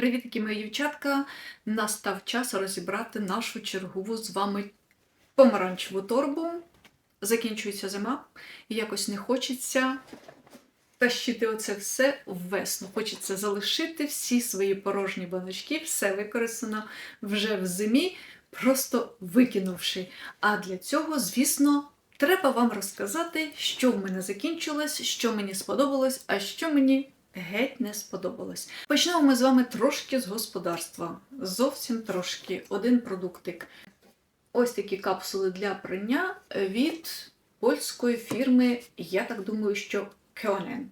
Привіт, мої дівчатка! Настав час розібрати нашу чергову з вами помаранчеву торбу. Закінчується зима, і якось не хочеться тащити оце все весну. Хочеться залишити всі свої порожні баночки, все використано вже в зимі, просто викинувши. А для цього, звісно, треба вам розказати, що в мене закінчилось, що мені сподобалось, а що мені геть не сподобалось. Почнемо ми з вами трошки з господарства. Зовсім трошки один продуктик. Ось такі капсули для прання від польської фірми, я так думаю, що Кьонен.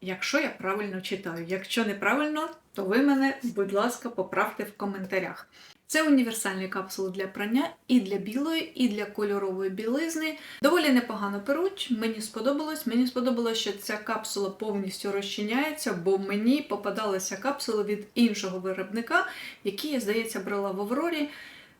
Якщо я правильно читаю. Якщо неправильно, то ви мене, будь ласка, поправте в коментарях. Це універсальні капсули для прання і для білої, і для кольорової білизни. Доволі непогано перуть. Мені сподобалось. Мені сподобалось, що ця капсула повністю розчиняється, бо мені попадалися капсули від іншого виробника, які, я здається, брала в Аврорі.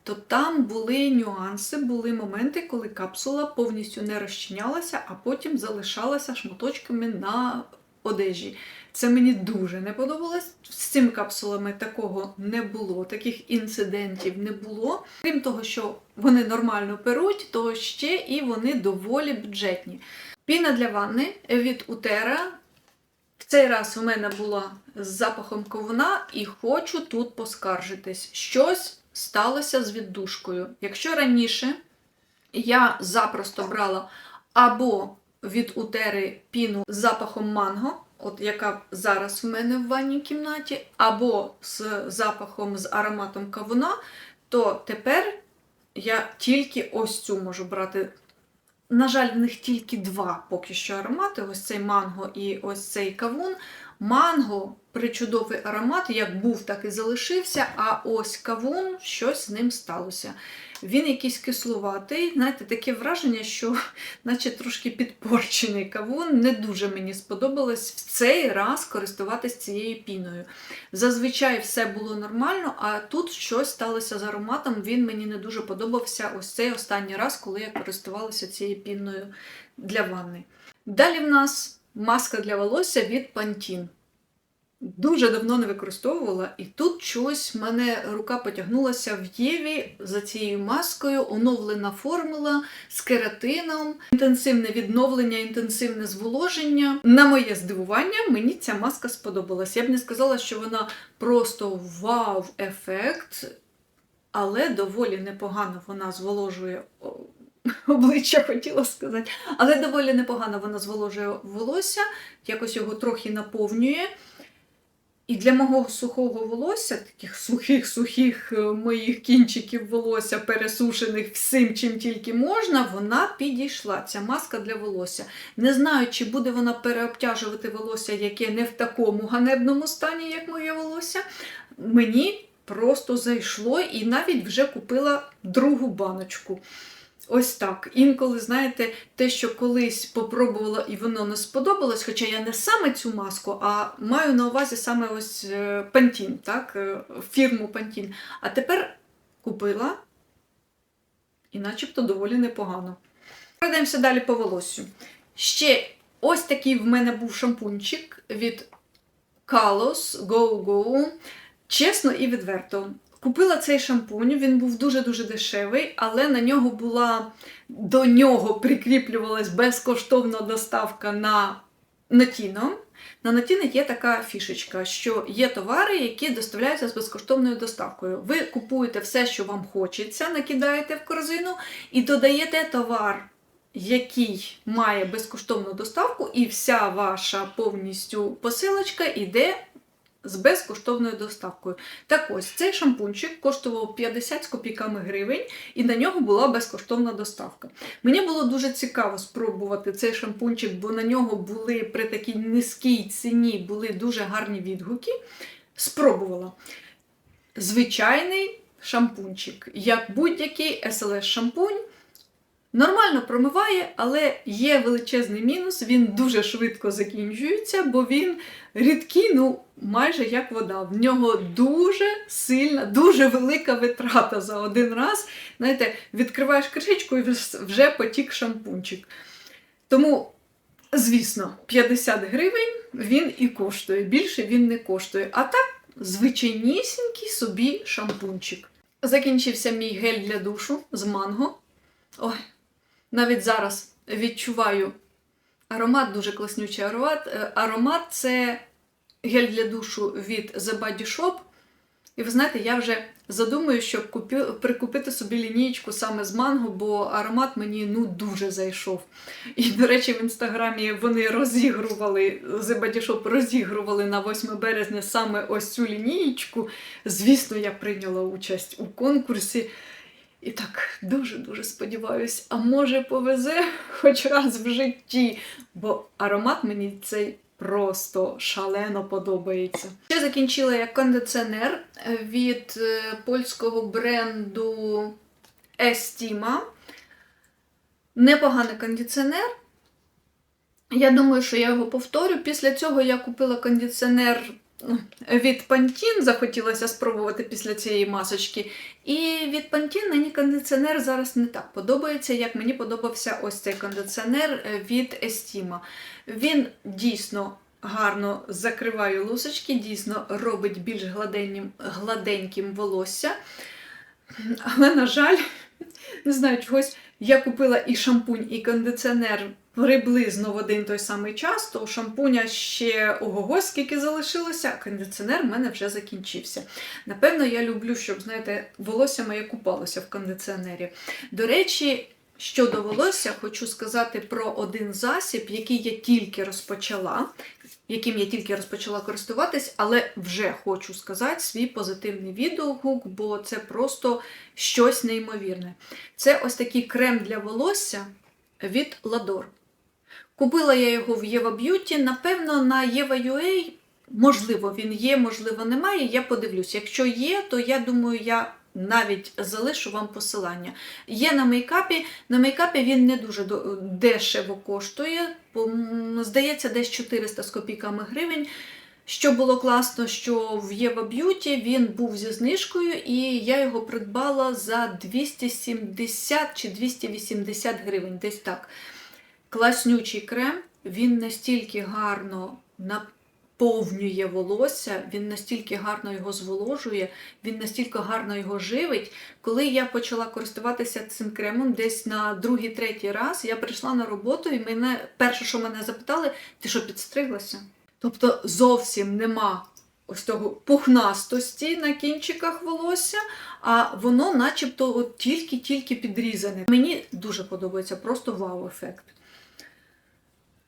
То там були нюанси, були моменти, коли капсула повністю не розчинялася, а потім залишалася шматочками на одежі. Це мені дуже не подобалось. З цими капсулами такого не було, таких інцидентів не було. Крім того, що вони нормально перуть, то ще і вони доволі бюджетні. Піна для ванни від Утера. В цей раз у мене була з запахом ковуна, і хочу тут поскаржитись. Щось сталося з віддушкою. Якщо раніше я запросто брала або від Утери піну з запахом манго, от яка зараз в мене в ванній кімнаті, або з запахом з ароматом кавуна, то тепер я тільки ось цю можу брати. На жаль, в них тільки два поки що аромати: ось цей манго і ось цей кавун. Манго причудовий аромат, як був, так і залишився. А ось кавун, щось з ним сталося. Він якийсь кислуватий, знаєте, таке враження, що наче трошки підпорчений кавун. Не дуже мені сподобалось в цей раз користуватись цією піною. Зазвичай все було нормально, а тут щось сталося з ароматом. Він мені не дуже подобався ось цей останній раз, коли я користувалася цією піною для ванни. Далі в нас маска для волосся від Pantene. Дуже давно не використовувала, і тут щось в мене рука потягнулася в Єві за цією маскою, оновлена формула з кератином, інтенсивне відновлення, інтенсивне зволоження. На моє здивування, мені ця маска сподобалась. Я б не сказала, що вона просто вау-ефект, але доволі непогано вона зволожує. Обличчя хотіла сказати, але доволі непогано вона зволожує волосся, якось його трохи наповнює. І для мого сухого волосся, таких сухих-сухих е, моїх кінчиків волосся, пересушених всім, чим тільки можна, вона підійшла. Ця маска для волосся. Не знаю, чи буде вона переобтяжувати волосся, яке не в такому ганебному стані, як моє волосся. Мені просто зайшло і навіть вже купила другу баночку. Ось так. Інколи, знаєте, те, що колись попробувала і воно не сподобалось, хоча я не саме цю маску, а маю на увазі саме ось Pantene, так, е, фірму Pantene. А тепер купила і начебто доволі непогано. Пройдемося далі по волосю. Ще ось такий в мене був шампунчик від Kalos Go Go. Чесно і відверто. Купила цей шампунь, він був дуже-дуже дешевий, але на нього була до нього прикріплювалась безкоштовна доставка на Notino. На Notino є така фішечка, що є товари, які доставляються з безкоштовною доставкою. Ви купуєте все, що вам хочеться, накидаєте в корзину і додаєте товар, який має безкоштовну доставку, і вся ваша повністю посилочка йде з безкоштовною доставкою. Так ось цей шампунчик коштував 50 з копійками гривень, і на нього була безкоштовна доставка. Мені було дуже цікаво спробувати цей шампунчик, бо на нього були при такій низькій ціні були дуже гарні відгуки. Спробувала. Звичайний шампунчик, як будь-який SLS шампунь. Нормально промиває, але є величезний мінус, він дуже швидко закінчується, бо він рідкий, ну майже як вода. В нього дуже сильна, дуже велика витрата за один раз. Знаєте, відкриваєш кришечку і вже потік шампунчик. Тому, звісно, 50 гривень він і коштує. Більше він не коштує. А так. звичайнісінький собі шампунчик. Закінчився мій гель для душу з манго. Ой, навіть зараз відчуваю аромат, дуже класнючий аромат. Е, Аромат це гель для душу від The Body Shop. І ви знаєте, я вже задумую, щоб купі... прикупити собі лінієчку саме з манго, бо аромат мені ну дуже зайшов. І, до речі, в інстаграмі вони розігрували, The Body Shop розігрували на 8 березня саме ось цю лінієчку. Звісно, я прийняла участь у конкурсі. І так дуже-дуже сподіваюсь, а може повезе хоч раз в житті, бо аромат мені цей просто шалено подобається. Ще закінчила я кондиціонер від е, польського бренду Estima. Непоганий кондиціонер. Я думаю, що я його повторю. Після цього я купила кондиціонер від Pantene, захотілося спробувати після цієї масочки. І від Pantene мені кондиціонер зараз не так подобається, як мені подобався ось цей кондиціонер е, від Estima. Він дійсно гарно закриває лусочки, дійсно робить більш гладеньким, гладеньким волосся. Але, на жаль, не знаю чогось, я купила і шампунь, і кондиціонер приблизно в один той самий час, то у шампуня ще ого-го скільки залишилося, а кондиціонер в мене вже закінчився. Напевно, я люблю, щоб, знаєте, волосся моє купалося в кондиціонері. До речі, щодо волосся, хочу сказати про один засіб, який я тільки розпочала, яким я тільки розпочала користуватись, але вже хочу сказати свій позитивний відгук, бо це просто щось неймовірне. Це ось такий крем для волосся від Lador. Купила я його в Єва Б'юті. Напевно, на Єва.ua, можливо, він є, можливо, немає. Я подивлюсь. Якщо є, то я думаю, я навіть залишу вам посилання. Є на мейкапі. На мейкапі він не дуже дешево коштує. Здається, десь 400 з копійками гривень. Що було класно, що в Єва Б'юті він був зі знижкою, і я його придбала за 270 чи 280 гривень, десь так. Класнючий крем, він настільки гарно наповнює волосся, він настільки гарно його зволожує, він настільки гарно його живить. Коли я почала користуватися цим кремом, десь на другий-третій раз я прийшла на роботу, і мене перше, що мене запитали, ти що підстриглася? Тобто зовсім нема ось того пухнастості на кінчиках волосся, а воно начебто от тільки-тільки підрізане. Мені дуже подобається, просто вау-ефект.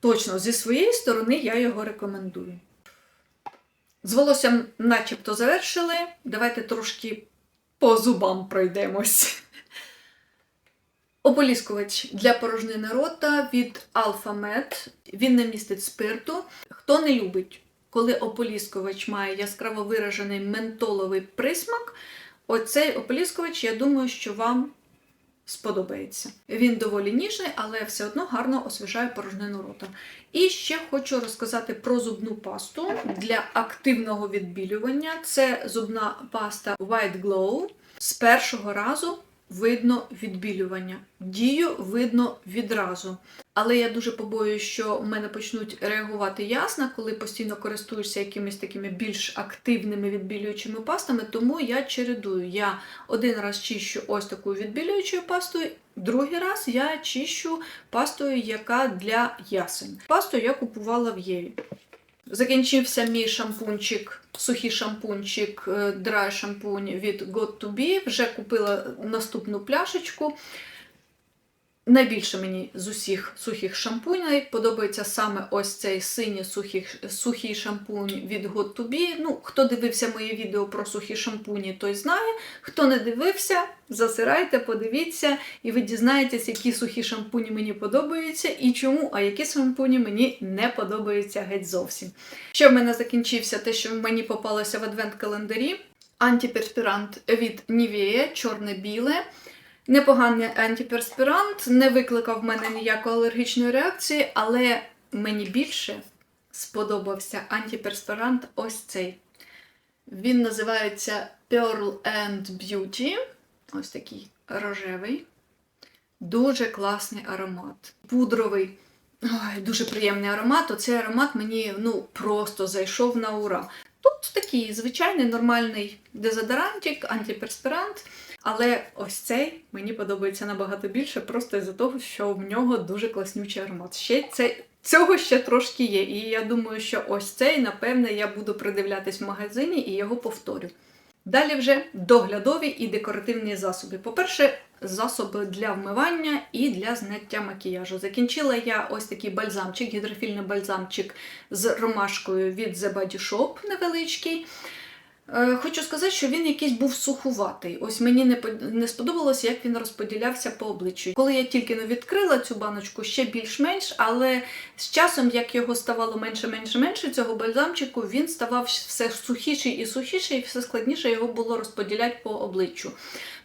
Точно, зі своєї сторони я його рекомендую. З волоссям начебто завершили. Давайте трошки по зубам пройдемось. Ополіскувач для порожнини рота від Alpha Med. Він не містить спирту. Хто не любить, коли ополіскувач має яскраво виражений ментоловий присмак, оцей ополіскувач, я думаю, що вам сподобається. Він доволі ніжний, але все одно гарно освіжає порожнину рота. І ще хочу розказати про зубну пасту для активного відбілювання. Це зубна паста White Glow. З першого разу видно відбілювання. Дію видно відразу. Але я дуже побоююсь, що в мене почнуть реагувати ясна, коли постійно користуєшся якимись такими більш активними відбілюючими пастами, тому я чередую. Я один раз чищу ось такою відбілюючою пастою, другий раз я чищу пастою, яка для ясен. Пасту я купувала в Єві. Закінчився мій шампунчик, сухий шампунчик, драй шампунь від Got to Be. Вже купила наступну пляшечку. Найбільше мені з усіх сухих шампуней подобається саме ось цей синій сухий, сухий шампунь від Got to Be. Ну, хто дивився моє відео про сухі шампуні, той знає. Хто не дивився, засирайте, подивіться, і ви дізнаєтесь, які сухі шампуні мені подобаються і чому, а які шампуні мені не подобаються геть зовсім. Ще в мене закінчився те, що мені попалося в адвент-календарі. Антиперспірант від Nivea, чорне-біле. Непоганий антиперспірант, не викликав в мене ніякої алергічної реакції, але мені більше сподобався антиперспірант ось цей. Він називається Pearl and Beauty. Ось такий рожевий. Дуже класний аромат. Пудровий. Ой, дуже приємний аромат. Оцей аромат мені ну, просто зайшов на ура. Тут такий звичайний нормальний дезодорантик, антиперспірант. Але ось цей мені подобається набагато більше, просто із-за того, що в нього дуже класнючий аромат. Ще це, цього ще трошки є. І я думаю, що ось цей, напевне, я буду придивлятись в магазині і його повторю. Далі вже доглядові і декоративні засоби. По-перше, засоби для вмивання і для зняття макіяжу. Закінчила я ось такий бальзамчик, гідрофільний бальзамчик з ромашкою від The Body Shop невеличкий. Е, Хочу сказати, що він якийсь був сухуватий. Ось мені не, сподобалося, як він розподілявся по обличчю. Коли я тільки не відкрила цю баночку, ще більш-менш, але з часом, як його ставало менше, менше, менше цього бальзамчику, він ставав все сухіший і сухіший, і все складніше його було розподіляти по обличчю.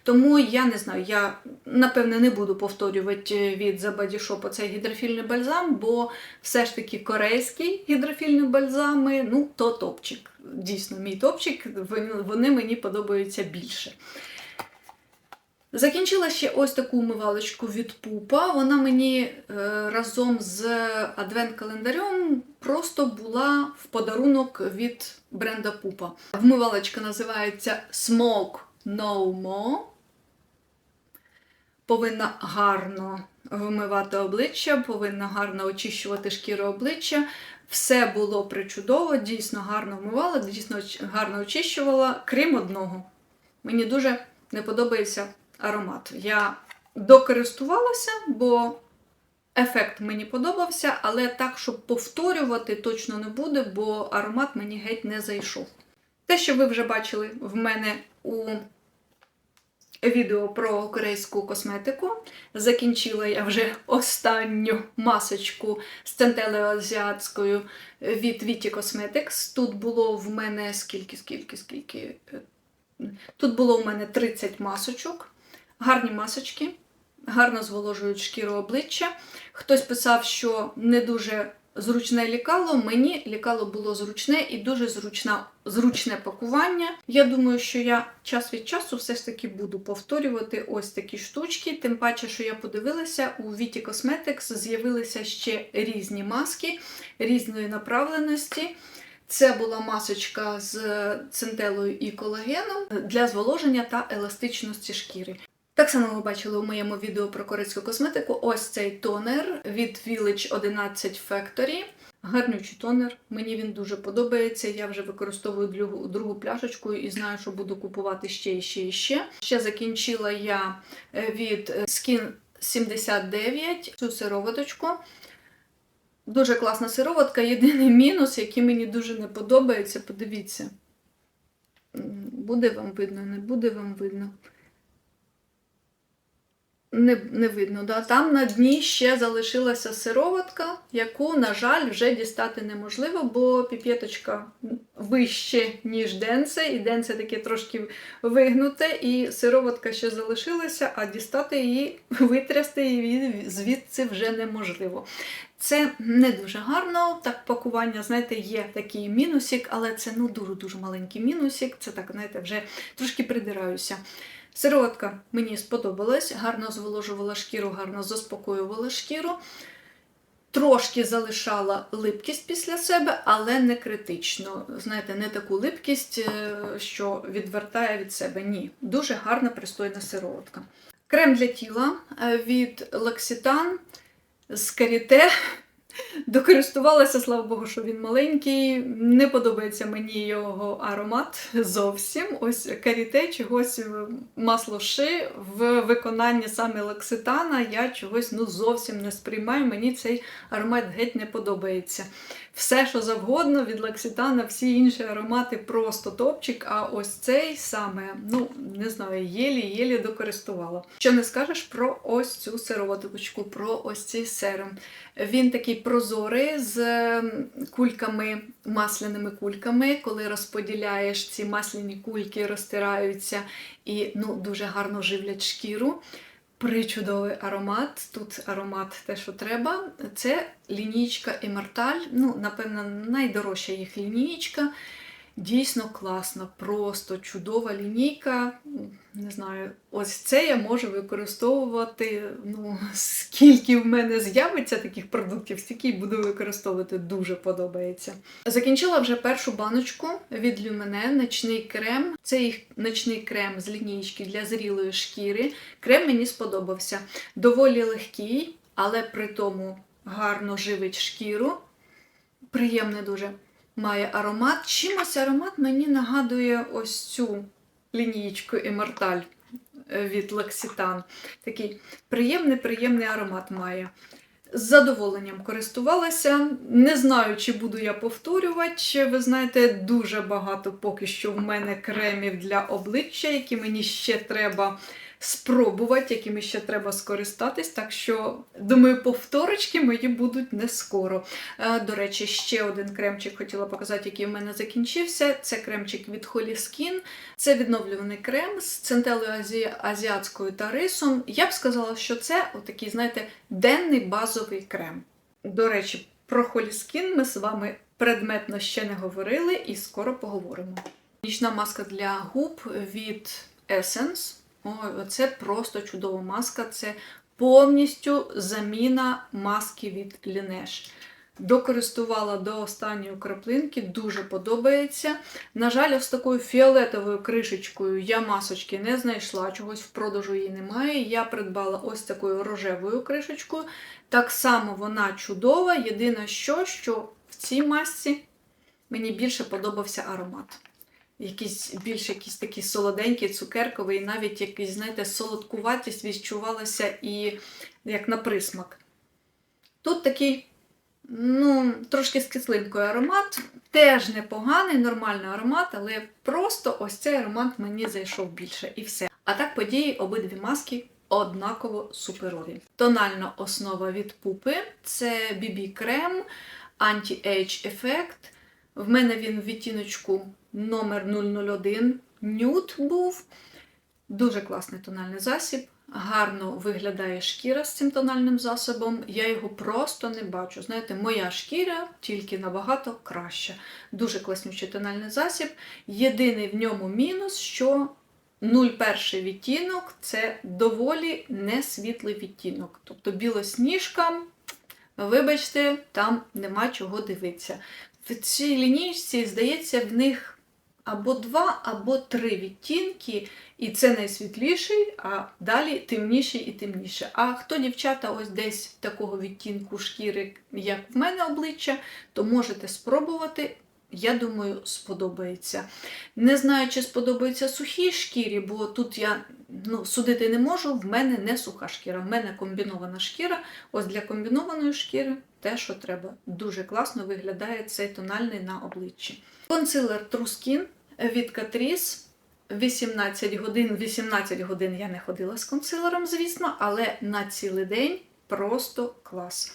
Тому я не знаю, я напевне не буду повторювати від The Body Shop цей гідрофільний бальзам, бо все ж таки корейський гідрофільні бальзами, ну то топчик. Дійсно, мій топчик, вони- мені подобаються більше. Закінчила ще ось таку умивалочку від пупа. Вона мені е, разом з адвент-календарем просто була в подарунок від бренда Пупа. Вмивалочка називається Smoke No More. Повинна гарно вимивати обличчя, повинна гарно очищувати шкіру обличчя. Все було причудово, дійсно гарно вмивала, дійсно гарно очищувала, крім одного. Мені дуже не подобається аромат. Я докористувалася, бо ефект мені подобався, але так, щоб повторювати, точно не буде, бо аромат мені геть не зайшов. Те, що ви вже бачили в мене у відео про корейську косметику. Закінчила я вже останню масочку з центелею азіатською від Viti Cosmetics. Тут було в мене скільки, скільки, скільки. Тут було в мене 30 масочок. Гарні масочки, гарно зволожують шкіру обличчя. Хтось писав, що не дуже зручне лікало. Мені лікало було зручне і дуже зручна, зручне пакування. Я думаю, що я час від часу все ж таки буду повторювати ось такі штучки. Тим паче, що я подивилася, у Viti Cosmetics з'явилися ще різні маски різної направленості. Це була масочка з центелою і колагеном для зволоження та еластичності шкіри. Так само ви бачили у моєму відео про корейську косметику. Ось цей тонер від Village 11 Factory. Гарнючий тонер, мені він дуже подобається. Я вже використовую другу, другу пляшечку і знаю, що буду купувати ще і ще і ще. Ще закінчила я е, від е, Skin 79 цю сироваточку. Дуже класна сироватка. Єдиний мінус, який мені дуже не подобається, подивіться. Буде вам видно, не буде вам видно. Не, не видно, да? там на дні ще залишилася сироватка, яку, на жаль, вже дістати неможливо, бо піп'єточка вище, ніж денце, і денце таке трошки вигнуте, і сироватка ще залишилася, а дістати її, витрясти її звідси вже неможливо. Це не дуже гарно. Так, пакування, знаєте, є такий мінусик, але це ну дуже-дуже маленький мінусик. Це так, знаєте, вже трошки придираюся. Сироватка мені сподобалась, гарно зволожувала шкіру, гарно заспокоювала шкіру. Трошки залишала липкість після себе, але не критично. Знаєте, не таку липкість, е, що відвертає від себе. Ні. Дуже гарна, пристойна сироватка. Крем для тіла е, від L'Occitane з каріте. Докористувалася, слава Богу, що він маленький. Не подобається мені його аромат зовсім. Ось каріте, чогось е, масло ши в виконанні саме лекситана. Я чогось ну, зовсім не сприймаю. Мені цей аромат геть не подобається. Все, що завгодно від лекситана, всі інші аромати просто топчик. А ось цей саме, ну не знаю, єлі-єлі докористувала. Що не скажеш про ось цю сироваточку, про ось цей серум. Він такий прозорий з кульками, масляними кульками. Коли розподіляєш ці масляні кульки, розтираються і ну, дуже гарно живлять шкіру. Причудовий аромат. Тут аромат те, що треба. Це лінійка Емерталь. Ну, напевно, найдорожча їх лінійка. Дійсно класна, просто чудова лінійка. Не знаю, ось це я можу використовувати. Ну, скільки в мене з'явиться таких продуктів, стільки буду використовувати, дуже подобається. Закінчила вже першу баночку від Люмене ночний крем. Це їх ночний крем з лінійки для зрілої шкіри. Крем мені сподобався. Доволі легкий, але при тому гарно живить шкіру. Приємний дуже має аромат. Чимось аромат мені нагадує ось цю лінієчку Емерталь від L'Occitane. Такий приємний, приємний аромат має. З задоволенням користувалася. Не знаю, чи буду я повторювати. Ви знаєте, дуже багато поки що в мене кремів для обличчя, які мені ще треба спробувати, якими ще треба скористатись. Так що, думаю, повторочки мої будуть не скоро. Е, До речі, ще один кремчик хотіла показати, який в мене закінчився. Це кремчик від Holy Skin. Це відновлюваний крем з центелою азі... азіатською та рисом. Я б сказала, що це отакий, знаєте, денний базовий крем. До речі, про Holy Skin ми з вами предметно ще не говорили і скоро поговоримо. Нічна маска для губ від Essence. Це просто чудова маска. Це повністю заміна маски від Laneige. Докористувала до останньої краплинки, дуже подобається. На жаль, ось такою фіолетовою кришечкою я масочки не знайшла, чогось в продажу її немає. Я придбала ось такою рожевою кришечкою. Так само вона чудова. Єдине, що, що в цій масці мені більше подобався аромат. Якийсь більш якийсь такий солоденький, цукерковий, і навіть якийсь, знаєте, солодкуватість відчувалася і як на присмак. Тут такий, ну, трошки з кислинкою аромат, теж непоганий, нормальний аромат, але просто ось цей аромат мені зайшов більше і все. А так події обидві маски однаково суперові. Тональна основа від пупи це BB крем Anti-Age Effect. В мене він в відтіночку номер 001 нюд був. Дуже класний тональний засіб. Гарно виглядає шкіра з цим тональним засобом. Я його просто не бачу. Знаєте, моя шкіра тільки набагато краща. Дуже класнючий тональний засіб. Єдиний в ньому мінус, що 0,1 відтінок це доволі несвітлий відтінок. Тобто білосніжка, вибачте, там нема чого дивитися. В цій лінійці, здається, в них або два, або три відтінки, і це найсвітліший, а далі темніший і темніше. А хто дівчата ось десь такого відтінку шкіри, як в мене обличчя, то можете спробувати. Я думаю, сподобається. Не знаю, чи сподобається сухій шкірі, бо тут я ну, судити не можу, в мене не суха шкіра, в мене комбінована шкіра. Ось для комбінованої шкіри те, що треба. Дуже класно виглядає цей тональний на обличчі. Консилер Skin від Catrice. 18 годин, 18 годин я не ходила з консилером, звісно, але на цілий день просто клас.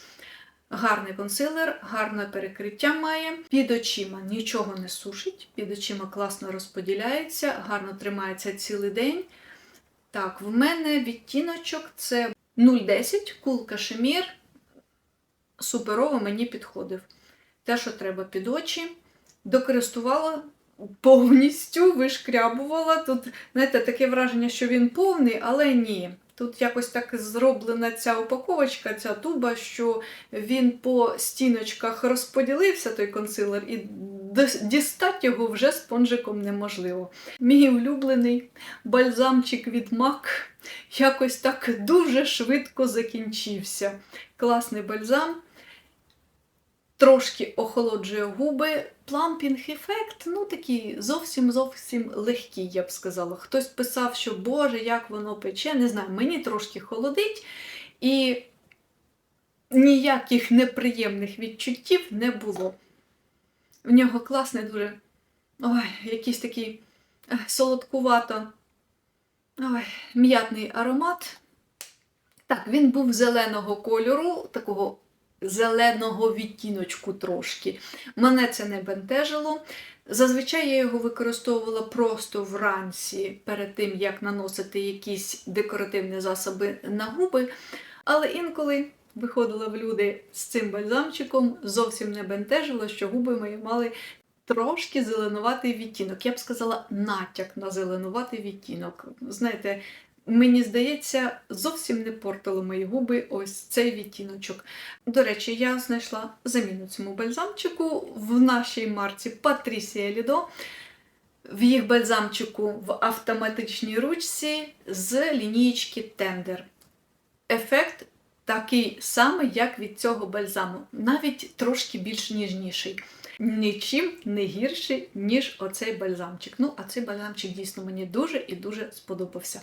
Гарний консилер, гарне перекриття має. Під очима нічого не сушить, під очима класно розподіляється, гарно тримається цілий день. Так, в мене відтіночок це 0,10, кул кашемір. Суперово мені підходив. Те, що треба під очі, докористувала повністю, вишкрябувала. Тут, знаєте, таке враження, що він повний, але ні. Тут якось так зроблена ця упаковочка, ця туба, що він по стіночках розподілився, той консилер, і дістати його вже спонжиком неможливо. Мій улюблений бальзамчик від MAC якось так дуже швидко закінчився. Класний бальзам. Трошки охолоджує губи. Плампінг ефект, ну такий зовсім зовсім легкий, я б сказала. Хтось писав, що Боже, як воно пече, не знаю, мені трошки холодить, і ніяких неприємних відчуттів не було. В нього класний дуже ой, якийсь такий солодкувато ой, м'ятний аромат. Так, він був зеленого кольору, такого зеленого відтіночку трошки. Мене це не бентежило. Зазвичай я його використовувала просто вранці перед тим, як наносити якісь декоративні засоби на губи. Але інколи виходила в люди з цим бальзамчиком, зовсім не бентежило, що губи мої мали трошки зеленуватий відтінок. Я б сказала, натяк на зеленуватий відтінок. Знаєте, мені здається, зовсім не портило мої губи ось цей відтіночок. До речі, я знайшла заміну цьому бальзамчику в нашій марці Patricia Lido. В їх бальзамчику в автоматичній ручці з лінієчки Tender. Ефект такий самий, як від цього бальзаму, навіть трошки більш ніжніший. Нічим не гірший, ніж оцей бальзамчик. Ну, а цей бальзамчик дійсно мені дуже і дуже сподобався.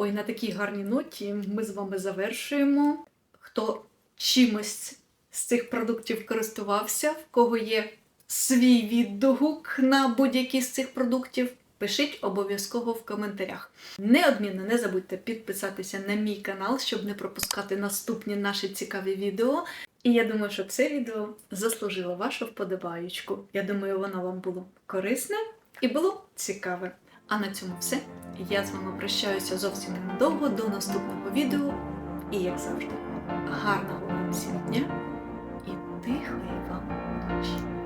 Ой, на такій гарній ноті ми з вами завершуємо. Хто чимось з цих продуктів користувався, в кого є свій відгук на будь-які з цих продуктів, пишіть обов'язково в коментарях. Неодмінно не забудьте підписатися на мій канал, щоб не пропускати наступні наші цікаві відео. І я думаю, що це відео заслужило вашу вподобаючку. Я думаю, воно вам було корисне і було цікаве. А на цьому все. Я з вами прощаюся зовсім ненадовго до наступного відео. І як завжди, гарного вам всім дня і тихої вам ночі.